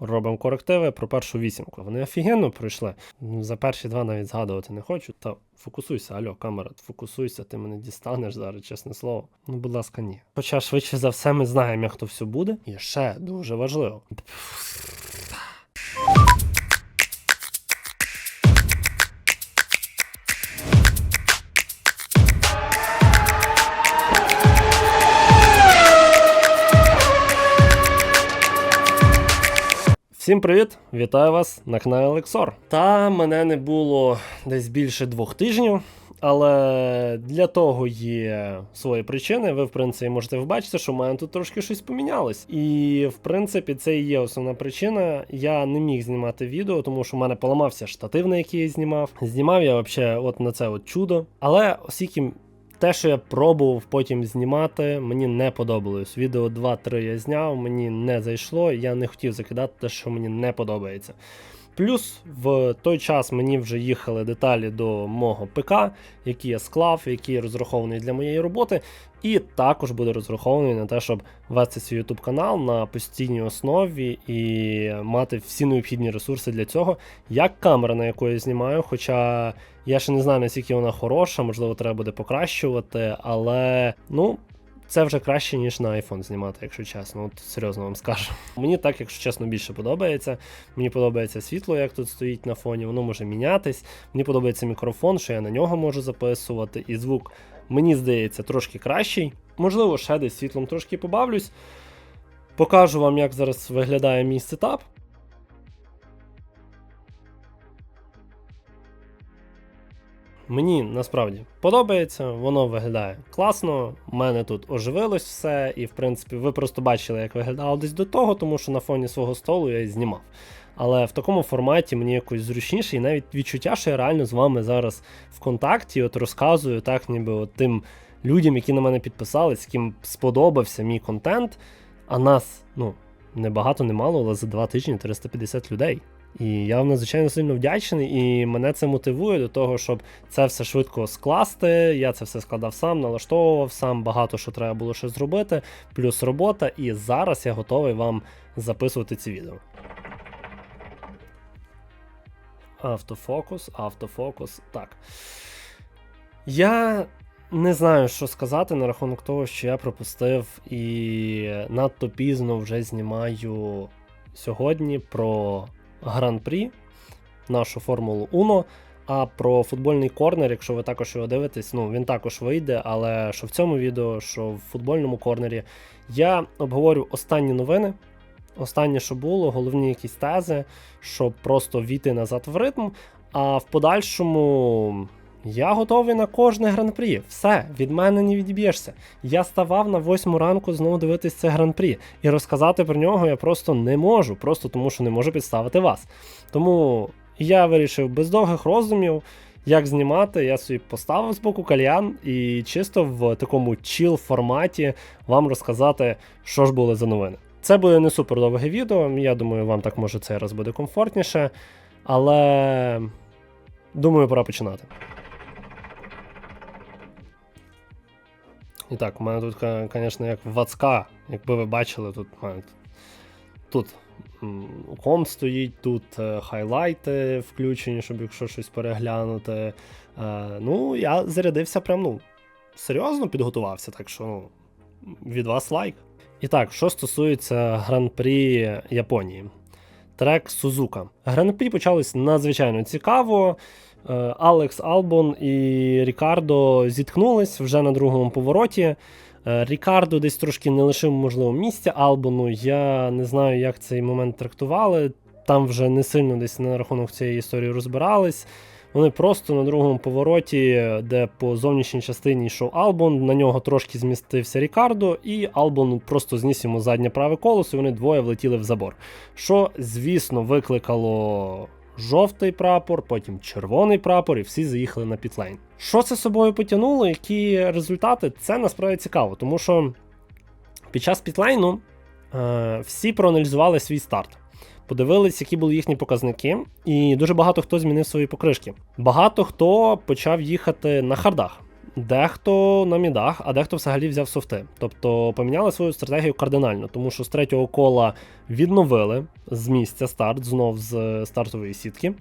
робимо корективи про першу вісімку. Вони офігенно пройшли. Ну, За перші два навіть згадувати не хочу. Та фокусуйся, альо, камера, фокусуйся, ти мене дістанеш зараз, чесне слово. Ну, будь ласка, ні. Хоча швидше за все ми знаємо, як то все буде. І ще дуже важливо. Всім привіт! Вітаю вас на каналі Лексор. Та мене не було десь більше двох тижнів, але для того є свої причини. Ви, в принципі, можете побачити, що в мене тут трошки щось помінялось. І в принципі, це і є основна причина. Я не міг знімати відео, тому що в мене поламався штатив, на який я знімав. Знімав я взагалі от на це от чудо. Але оскільки те, що я пробував потім знімати, мені не подобалось. Відео 2-3 я зняв, мені не зайшло, я не хотів закидати те, що мені не подобається. Плюс в той час мені вже їхали деталі до мого ПК, який я склав, який розрахований для моєї роботи, і також буде розрахований на те, щоб вести свій YouTube канал на постійній основі і мати всі необхідні ресурси для цього, як камера, на яку я знімаю. Хоча я ще не знаю, наскільки вона хороша, можливо, треба буде покращувати, але ну. Це вже краще, ніж на iPhone знімати, якщо чесно. От серйозно вам скажу. Мені так, якщо чесно, більше подобається. Мені подобається світло, як тут стоїть на фоні, воно може мінятись. Мені подобається мікрофон, що я на нього можу записувати, і звук, мені здається, трошки кращий. Можливо, ще десь світлом трошки побавлюсь. Покажу вам, як зараз виглядає мій сетап. Мені насправді подобається, воно виглядає класно. У мене тут оживилось все, і в принципі ви просто бачили, як виглядало десь до того, тому що на фоні свого столу я і знімав. Але в такому форматі мені якось зручніше, і навіть відчуття, що я реально з вами зараз в контакті, от розказую так, ніби от тим людям, які на мене підписались, яким сподобався мій контент. А нас, ну, не багато, не мало, але за два тижні 350 людей. І я вам надзвичайно сильно вдячний, і мене це мотивує до того, щоб це все швидко скласти. Я це все складав сам, налаштовував сам, багато що треба було ще зробити, плюс робота. І зараз я готовий вам записувати ці відео. Автофокус, автофокус. Так. Я не знаю, що сказати на рахунок того, що я пропустив і надто пізно вже знімаю сьогодні про гран-прі, нашу Формулу-Уно. А про футбольний корнер, якщо ви також його дивитесь, ну він також вийде, але що в цьому відео, що в футбольному корнері, я обговорю останні новини. Останнє, що було, головні якісь тези, щоб просто війти назад в ритм. А в подальшому я готовий на кожне гран-прі. Все, від мене не відіб'єшся. Я ставав на восьму ранку знову дивитись це гран-прі. І розказати про нього я просто не можу, просто тому що не можу підставити вас. Тому я вирішив без довгих роздумів. Як знімати, я собі поставив з боку кальян і чисто в такому чіл форматі вам розказати, що ж були за новини. Це буде не супер довге відео. Я думаю, вам так може цей раз буде комфортніше. Але думаю, пора починати. І так, у мене тут, звісно, як вацка, якби ви бачили, тут тут ком стоїть, тут е, хайлайти включені, щоб якщо щось переглянути. Е, ну, я зарядився прям, ну, серйозно підготувався, так що ну, від вас лайк. І так, що стосується гран-прі Японії. Трек Сузука. Гран-прі почались надзвичайно цікаво. Е, Алекс Албон і Рікардо зіткнулись вже на другому повороті. Е, Рікардо десь трошки не лишив, можливо, місця Албону. Я не знаю, як цей момент трактували. Там вже не сильно десь на рахунок цієї історії розбирались. Вони просто на другому повороті, де по зовнішній частині йшов Албон, на нього трошки змістився Рікардо, і Албон просто зніс йому заднє праве колесо, і вони двоє влетіли в забор. Що, звісно, викликало жовтий прапор, потім червоний прапор, і всі заїхали на пітлейн. Що це собою потягнуло? Які результати? Це насправді цікаво, тому що під час пітлейну е, всі проаналізували свій старт. Подивились, які були їхні показники, і дуже багато хто змінив свої покришки. Багато хто почав їхати на хардах. Дехто на мідах, а дехто взагалі взяв софти. Тобто поміняли свою стратегію кардинально, тому що з третього кола відновили з місця старт, знов з стартової сітки.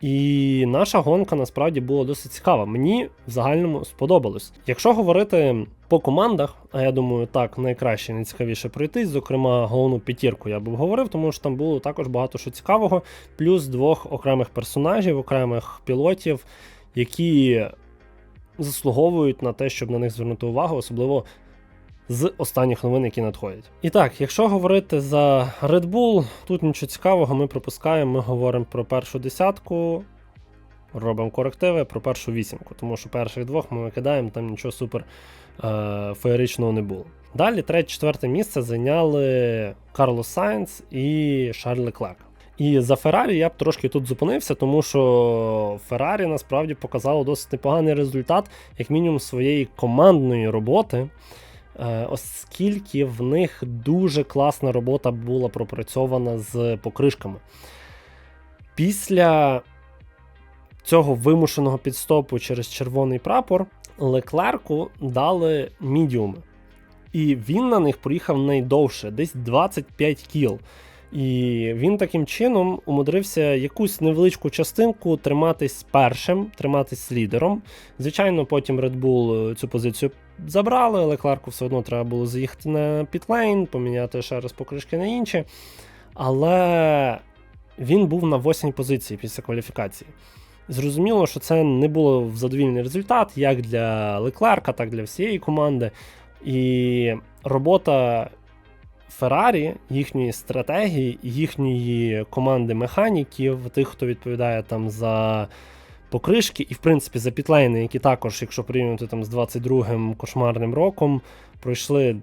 І наша гонка насправді була досить цікава. Мені в загальному сподобалось. Якщо говорити по командах, а я думаю, так найкраще найцікавіше пройтись. Зокрема, головну п'ятірку я б обговорив, тому що там було також багато що цікавого, плюс двох окремих персонажів, окремих пілотів, які заслуговують на те, щоб на них звернути увагу, особливо з останніх новин, які надходять. І так, якщо говорити за Red Bull, тут нічого цікавого, ми пропускаємо, ми говоримо про першу десятку, робимо корективи про першу вісімку, тому що перших двох ми викидаємо, там нічого супер е, феєричного не було. Далі третє-четверте місце зайняли Карлос Сайнц і Шарль Леклек. І за Феррарі я б трошки тут зупинився, тому що Феррарі насправді показало досить непоганий результат, як мінімум, своєї командної роботи. Е, оскільки в них дуже класна робота була пропрацьована з покришками. Після цього вимушеного підстопу через червоний прапор Леклерку дали мідіуми. І він на них проїхав найдовше, десь 25 кіл. І він таким чином умудрився якусь невеличку частинку триматись першим, триматись лідером. Звичайно, потім Red Bull цю позицію забрали, але Кларку все одно треба було заїхати на пітлейн, поміняти ще раз покришки на інші. Але він був на восьмій позиції після кваліфікації. Зрозуміло, що це не було задовільний результат як для Леклерка, так і для всієї команди. І робота Феррарі, їхньої стратегії, їхньої команди механіків, тих, хто відповідає там за покришки, і, в принципі, за пітлейни, які також, якщо порівнювати там з 22-м кошмарним роком, пройшли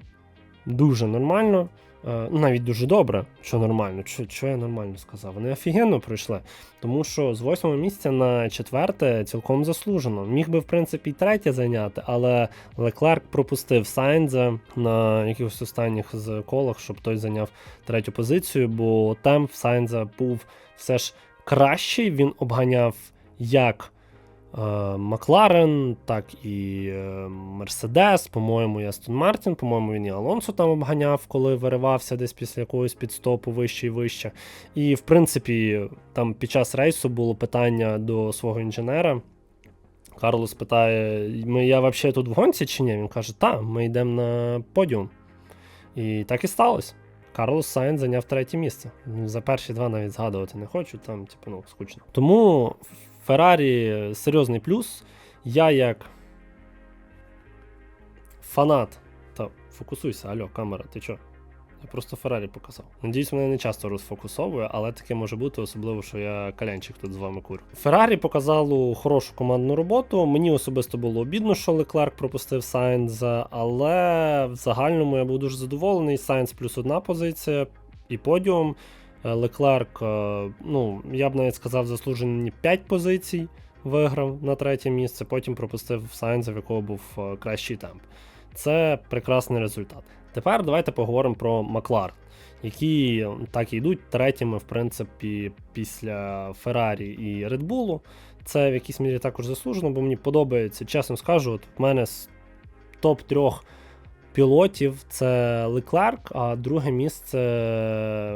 дуже нормально. Е, навіть дуже добре, що нормально. Що, що я нормально сказав? Вони офігенно пройшли. Тому що з восьмого місця на четверте цілком заслужено. Міг би, в принципі, і третє зайняти, але Леклерк пропустив Сайнза на якихось останніх з колах, щоб той зайняв третю позицію, бо темп Сайнза був все ж кращий. Він обганяв як Макларен, так і е, Мерседес, по-моєму, і Астон Мартін, по-моєму, він і Алонсо там обганяв, коли виривався десь після якогось підстопу вище і вище. І, в принципі, там під час рейсу було питання до свого інженера. Карлос питає: ми я взагалі тут в гонці чи ні? Він каже, так, ми йдемо на подіум. І так і сталося. Карлос Сайн зайняв третє місце. За перші два навіть згадувати не хочу, там, типу, ну, скучно. Тому Феррарі серйозний плюс. Я як фанат. Та фокусуйся, алло, камера, ти чо? Я просто Феррарі показав. Надіюсь, мене не часто розфокусовує, але таке може бути, особливо, що я калянчик тут з вами курю. Феррарі показало хорошу командну роботу. Мені особисто було обідно, що Леклерк пропустив Сайнза, але в загальному я був дуже задоволений. Сайнс плюс одна позиція і подіум. Е, Леклерк, е, ну, я б навіть сказав, заслужені 5 позицій виграв на третє місце, потім пропустив Сайнза, в якого був е, кращий темп. Це прекрасний результат. Тепер давайте поговоримо про Маклар, які так і йдуть третіми, в принципі, після Феррарі і Редбулу. Це в якійсь мірі також заслужено, бо мені подобається, чесно скажу, от в мене з топ-3 пілотів це Леклерк, а друге місце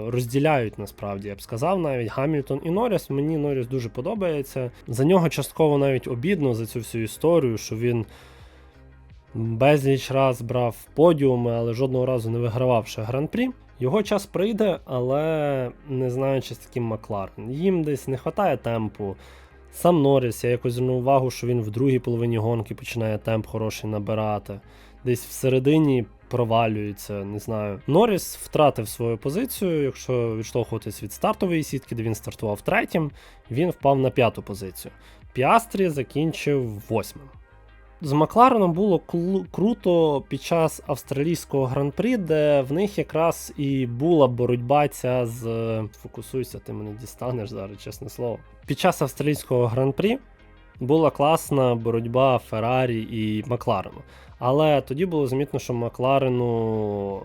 розділяють насправді. Я б сказав, навіть Гамільтон і Норріс. Мені Норріс дуже подобається. За нього частково навіть обідно за цю всю історію, що він безліч раз брав подіуми, але жодного разу не вигрававши гран-прі. Його час прийде, але не знаю, чи з таким Макларен. Їм десь не вистачає темпу. Сам Норріс, я якось звернув увагу, що він в другій половині гонки починає темп хороший набирати десь всередині провалюється. Не знаю. Норріс втратив свою позицію. Якщо відштовхуватись від стартової сітки, де він стартував третім, він впав на п'яту позицію. Піастрі закінчив восьмим. З Маклареном було круто під час австралійського гран-прі, де в них якраз і була боротьба ця з. Фокусуйся, ти мене дістанеш зараз, чесне слово. Під час австралійського гран-прі була класна боротьба Феррарі і Макларену. Але тоді було замітно, що Макларену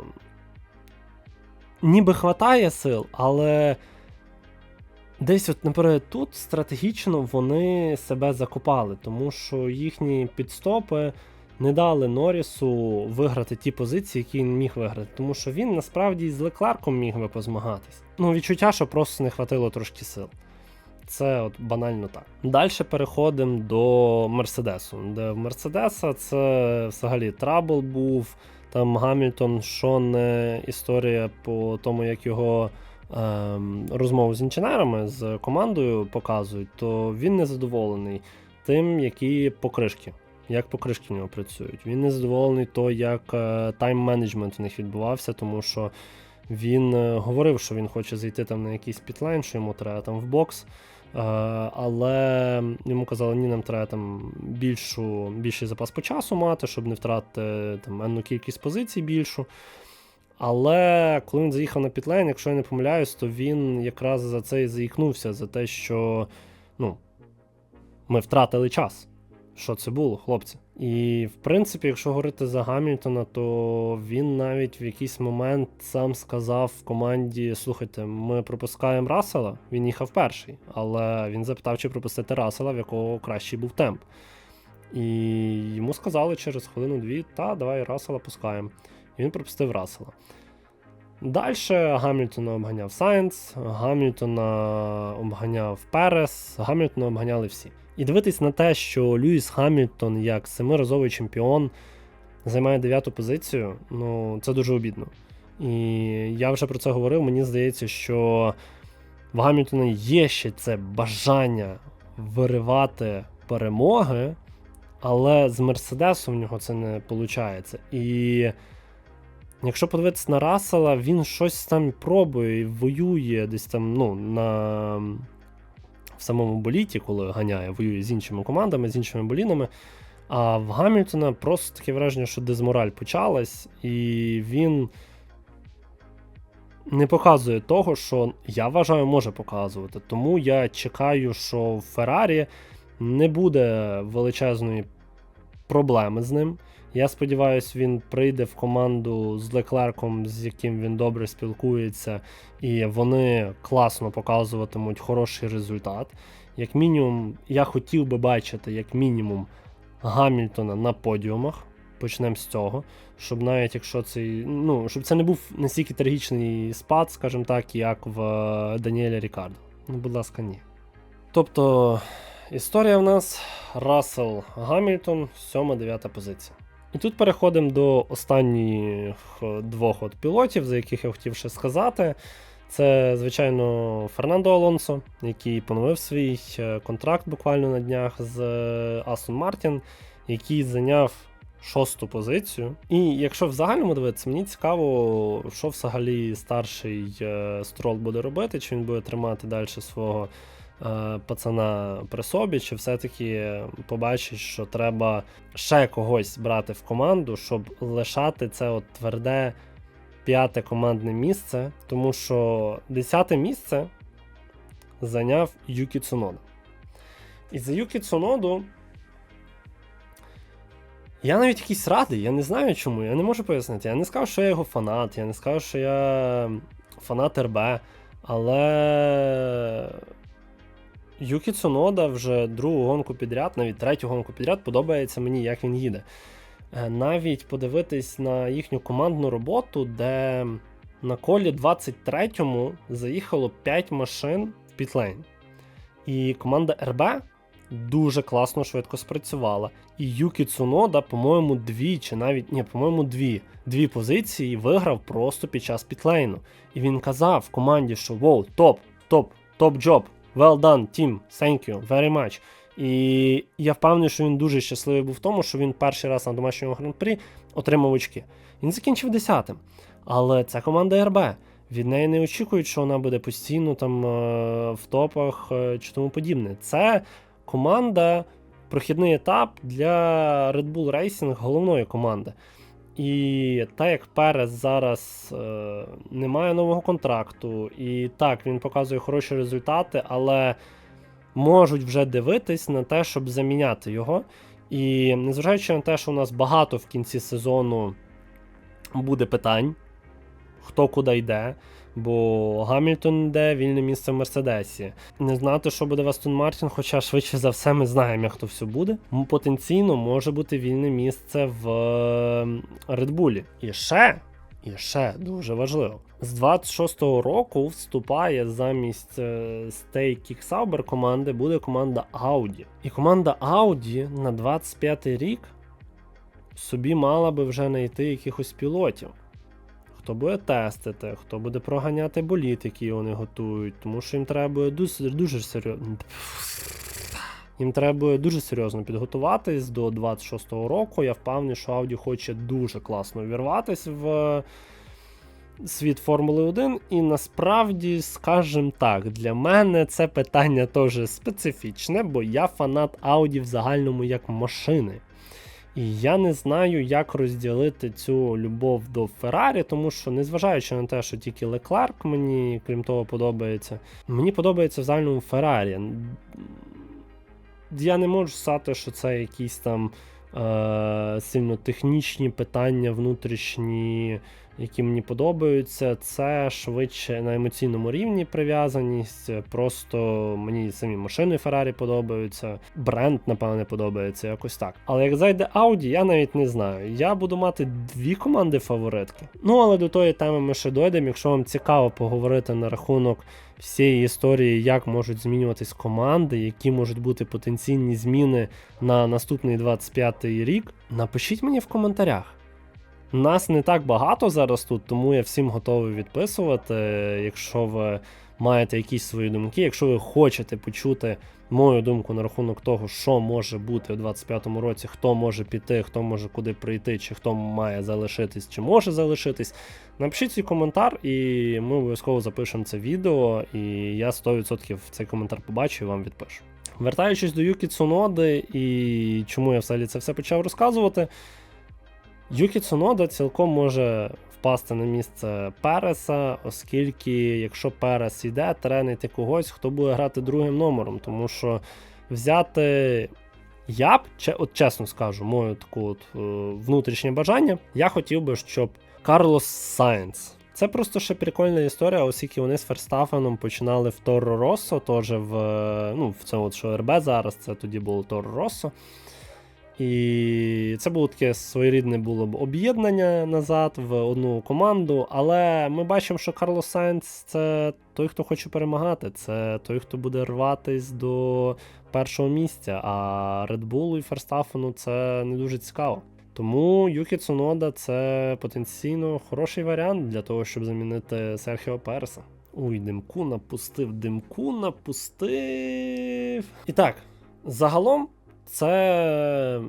ніби хватає сил, але десь, от, наприклад, тут стратегічно вони себе закопали, тому що їхні підстопи не дали Норрісу виграти ті позиції, які він міг виграти. Тому що він насправді з Лекларком міг би позмагатись. Ну, відчуття, що просто не хватило трошки сил. Це от банально так. Далі переходимо до Мерседесу. Де в Мерседеса це взагалі трабл був. Там Гамільтон, що не історія по тому, як його ем, розмову з інженерами, з командою показують, то він не задоволений тим, які покришки, як покришки в нього працюють. Він не задоволений то, як тайм-менеджмент у них відбувався, тому що він е, говорив, що він хоче зайти там на якийсь пітлайн, що йому треба там в бокс. Е, але йому казали, ні, нам треба там більшу, більший запас по часу мати, щоб не втратити там енну кількість позицій більшу. Але коли він заїхав на пітлейн, якщо я не помиляюсь, то він якраз за це і заїкнувся, за те, що ну, ми втратили час. Що це було, хлопці? І в принципі, якщо говорити за Гамільтона, то він навіть в якийсь момент сам сказав команді: слухайте, ми пропускаємо Расела, він їхав перший, але він запитав, чи пропустити Расела, в якого кращий був темп. І йому сказали через хвилину-дві, та, давай Расела пускаємо. І він пропустив Расела. Далі Гамільтона обганяв Сайнс, Гамільтона обганяв Перес, Гамільтона обганяли всі. І дивитись на те, що Льюіс Гамільтон як семиразовий чемпіон займає дев'яту позицію, ну це дуже обідно. І я вже про це говорив. Мені здається, що в Гамільтона є ще це бажання виривати перемоги, але з Мерседесом в нього це не виходить. І якщо подивитися на Рассела, він щось там пробує і воює десь там ну, на самому боліті, коли ганяє, воює з іншими командами, з іншими болінами. А в Гамільтона просто таке враження, що дезмораль почалась, і він не показує того, що я вважаю, може показувати. Тому я чекаю, що в Феррарі не буде величезної проблеми з ним. Я сподіваюся, він прийде в команду з Леклерком, з яким він добре спілкується, і вони класно показуватимуть хороший результат. Як мінімум, я хотів би бачити, як мінімум, Гамільтона на подіумах. Почнемо з цього, щоб навіть якщо цей, ну, щоб це не був настільки трагічний спад, скажімо так, як в Даніеля Рікардо. Ну, будь ласка, ні. Тобто, історія в нас Рассел Гамільтон, 7-9 позиція. І тут переходимо до останніх двох от пілотів, за яких я хотів ще сказати. Це, звичайно, Фернандо Алонсо, який поновив свій е, контракт буквально на днях з Астон Мартін, який зайняв шосту позицію. І якщо в загальному дивитися, мені цікаво, що взагалі старший е, строл буде робити, чи він буде тримати далі свого Е, пацана при собі, чи все-таки побачить, що треба ще когось брати в команду, щоб лишати це от тверде п'яте командне місце, тому що десяте місце зайняв Юкі Цунода. І за Юкі Цуноду я навіть якийсь радий, я не знаю чому, я не можу пояснити. Я не сказав, що я його фанат, я не сказав, що я фанат РБ, але Юкі Цунода вже другу гонку підряд, навіть третю гонку підряд, подобається мені, як він їде. Е, навіть подивитись на їхню командну роботу, де на колі 23-му заїхало 5 машин в пітлейн. І команда РБ дуже класно швидко спрацювала. І Юкі Цунода, по-моєму, дві чи навіть ні, по-моєму, дві дві позиції виграв просто під час пітлейну. І він казав команді, що воу, топ, топ, топ джоб. Well done, team, thank you very much. І я впевнений, що він дуже щасливий був в тому, що він перший раз на домашньому гран-прі отримав очки. Він закінчив 10-тим. Але це команда РБ. Від неї не очікують, що вона буде постійно там е, в топах е, чи тому подібне. Це команда, прохідний етап для Red Bull Racing головної команди. І так як Перес зараз е, не має нового контракту, і так, він показує хороші результати, але можуть вже дивитись на те, щоб заміняти його. І незважаючи на те, що у нас багато в кінці сезону буде питань, хто куди йде, бо Гамільтон йде вільне місце в Мерседесі. Не знати, що буде в Астон Мартін, хоча швидше за все ми знаємо, як то все буде. Потенційно може бути вільне місце в Редбулі. І ще, і ще дуже важливо. З 26-го року вступає замість Kick Sauber команди буде команда Audi. І команда Audi на 25-й рік собі мала би вже знайти якихось пілотів. Хто буде тестити, хто буде проганяти боліт, які вони готують, тому що їм треба дуже, дуже серйозно. Їм треба дуже серйозно підготуватись до 26-го року. Я впевнений, що Audi хоче дуже класно увірватися в світ Формули 1. І насправді, скажімо так, для мене це питання теж специфічне, бо я фанат Audi в загальному як машини. І я не знаю, як розділити цю любов до Феррарі, тому що, незважаючи на те, що тільки Леклерк мені, крім того, подобається, мені подобається в загальному Феррарі. Я не можу сказати, що це якісь там е, сильно технічні питання внутрішні, які мені подобаються. Це швидше на емоційному рівні прив'язаність. Просто мені самі машини Феррарі подобаються. Бренд, напевне, подобається якось так. Але як зайде Audi, я навіть не знаю. Я буду мати дві команди фаворитки. Ну але до тої теми ми ще дойдемо. Якщо вам цікаво поговорити на рахунок всієї історії, як можуть змінюватись команди, які можуть бути потенційні зміни на наступний 25-й рік, напишіть мені в коментарях. Нас не так багато зараз тут, тому я всім готовий відписувати. Якщо ви маєте якісь свої думки, якщо ви хочете почути мою думку на рахунок того, що може бути у 25-му році, хто може піти, хто може куди прийти, чи хто має залишитись, чи може залишитись, напишіть свій коментар, і ми обов'язково запишемо це відео, і я 100% цей коментар побачу і вам відпишу. Вертаючись до Юкі Цуноди і чому я взагалі це все почав розказувати. Юкі Цунода цілком може впасти на місце Переса, оскільки якщо Перес йде, тренити когось, хто буде грати другим номером, тому що взяти. Я б, от чесно скажу, моє таке от, е, внутрішнє бажання, я хотів би, щоб Карлос Сайнц. Це просто ще прикольна історія, оскільки вони з Ферстафеном починали в Торо Россо, теж в е, ну, в цьому що РБ зараз, це тоді було Торо Россо. І це було таке своєрідне було б об'єднання назад в одну команду. Але ми бачимо, що Карлос Сайнц це той, хто хоче перемагати, це той, хто буде рватись до першого місця. А Red Bull і Ферстафену це не дуже цікаво. Тому Юкі Цунода це потенційно хороший варіант для того, щоб замінити Серхіо Переса. Ой, димку напустив, димку напустив. І так, загалом. Це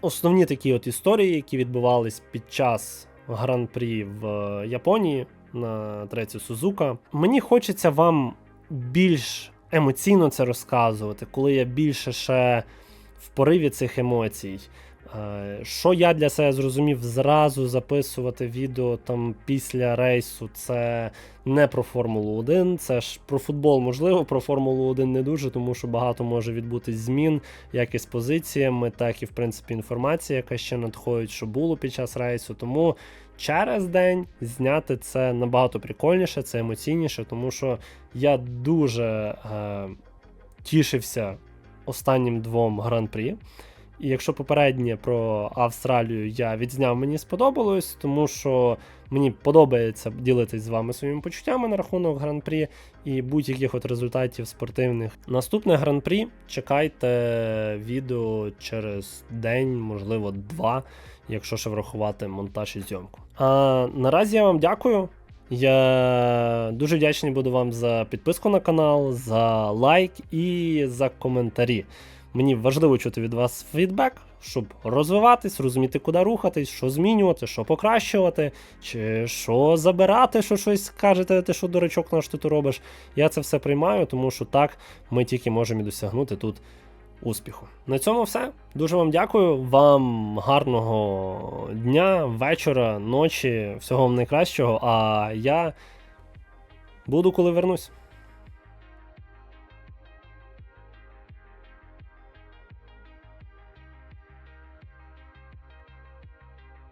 основні такі от історії, які відбувались під час гран-прі в Японії на третю Сузука. Мені хочеться вам більш емоційно це розказувати, коли я більше ще в пориві цих емоцій. Що я для себе зрозумів зразу записувати відео там після рейсу, це не про Формулу 1, це ж про футбол, можливо, про Формулу 1 не дуже, тому що багато може відбутись змін, як і з позиціями, так і в принципі інформація, яка ще надходить, що було під час рейсу. Тому через день зняти це набагато прикольніше, це емоційніше, тому що я дуже е, тішився останнім двом гран-прі. І якщо попереднє про Австралію я відзняв, мені сподобалось, тому що мені подобається ділитись з вами своїми почуттями на рахунок гран-прі і будь-яких от результатів спортивних. Наступне гран-прі чекайте відео через день, можливо, два, якщо ще врахувати монтаж і зйомку. А наразі я вам дякую. Я дуже вдячний буду вам за підписку на канал, за лайк і за коментарі. Мені важливо чути від вас фідбек, щоб розвиватись, розуміти, куди рухатись, що змінювати, що покращувати, чи що забирати, що щось кажете, ти що дурачок наш ти робиш. Я це все приймаю, тому що так ми тільки можемо і досягнути тут успіху. На цьому все. Дуже вам дякую. Вам гарного дня, вечора, ночі, всього вам найкращого. А я буду, коли вернусь.